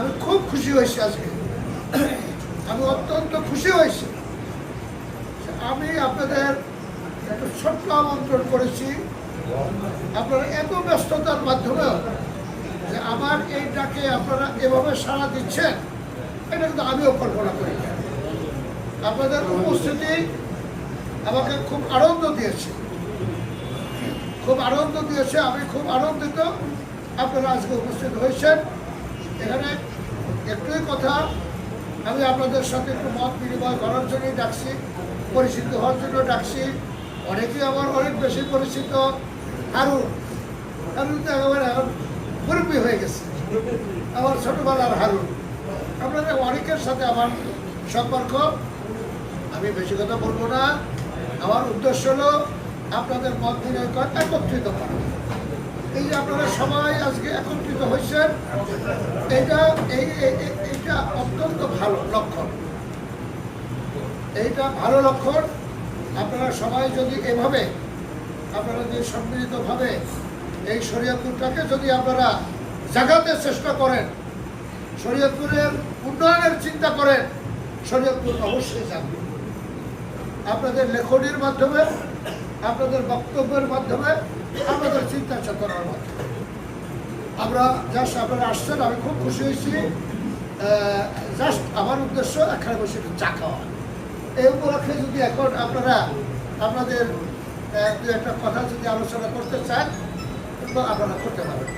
আমি খুব খুশি হয়েছি আজকে। আমি অত্যন্ত খুশি হয়েছি। আমি আপনাদের একটা ছোট্ট আমন্ত্রণ করেছি। আপনারা এত ব্যস্ততার মাধ্যমেও যে আমার এই ডাকে আপনারা এভাবে সাড়া দিচ্ছেন, এটা কিন্তু আমিও কল্পনা করি। আপনাদের উপস্থিতি আমাকে খুব আনন্দ দিয়েছে। খুব আনন্দ দিয়েছে, আমি খুব আনন্দিত আপনারা আজকে উপস্থিত হয়েছেন। এখানে একটুই কথা, আমি আপনাদের সাথে একটু মত বিনিময় করার জন্যই ডাকছি, পরিচিত হওয়ার জন্য ডাকছি। অনেকেই আমার অনেক বেশি পরিচিত, হারুন। হারুন তো একেবারে মুরব্বী হয়ে গেছে। আমার ছোটবেলার হারুন। আপনাদের অনেকের সাথে আমার সম্পর্ক, আমি বেশি কথা বলব না। আমার উদ্দেশ্য হলো আপনাদের মত বিনিময় একত্রিত করা। এই যে আপনারা সবাই আজকে একত্রিত হয়েছেন, এটা এই এইটা অত্যন্ত ভালো লক্ষণ। এইটা ভালো লক্ষণ। আপনারা সবাই যদি এভাবে, আপনারা যদি সম্মিলিতভাবে এই শরীয়তপুরটাকে যদি আপনারা জাগাতে চেষ্টা করেন, শরীয়তপুরের উন্নয়নের চিন্তা করেন, শরীয়তপুর অবশ্যই যাবে আপনাদের লেখনির মাধ্যমে, আপনাদের বক্তব্যের মাধ্যমে আপনাদের চিন্তা চেতনার মাধ্যমে আমরা জাস্ট আপনারা আসছেন, আমি খুব খুশি হয়েছি। জাস্ট আমার উদ্দেশ্য এখানে বসে একটু চা খাওয়া। এই উপলক্ষে যদি এখন আপনারা, আপনাদের দু একটা কথা যদি আলোচনা করতে চান আপনারা করতে পারেন।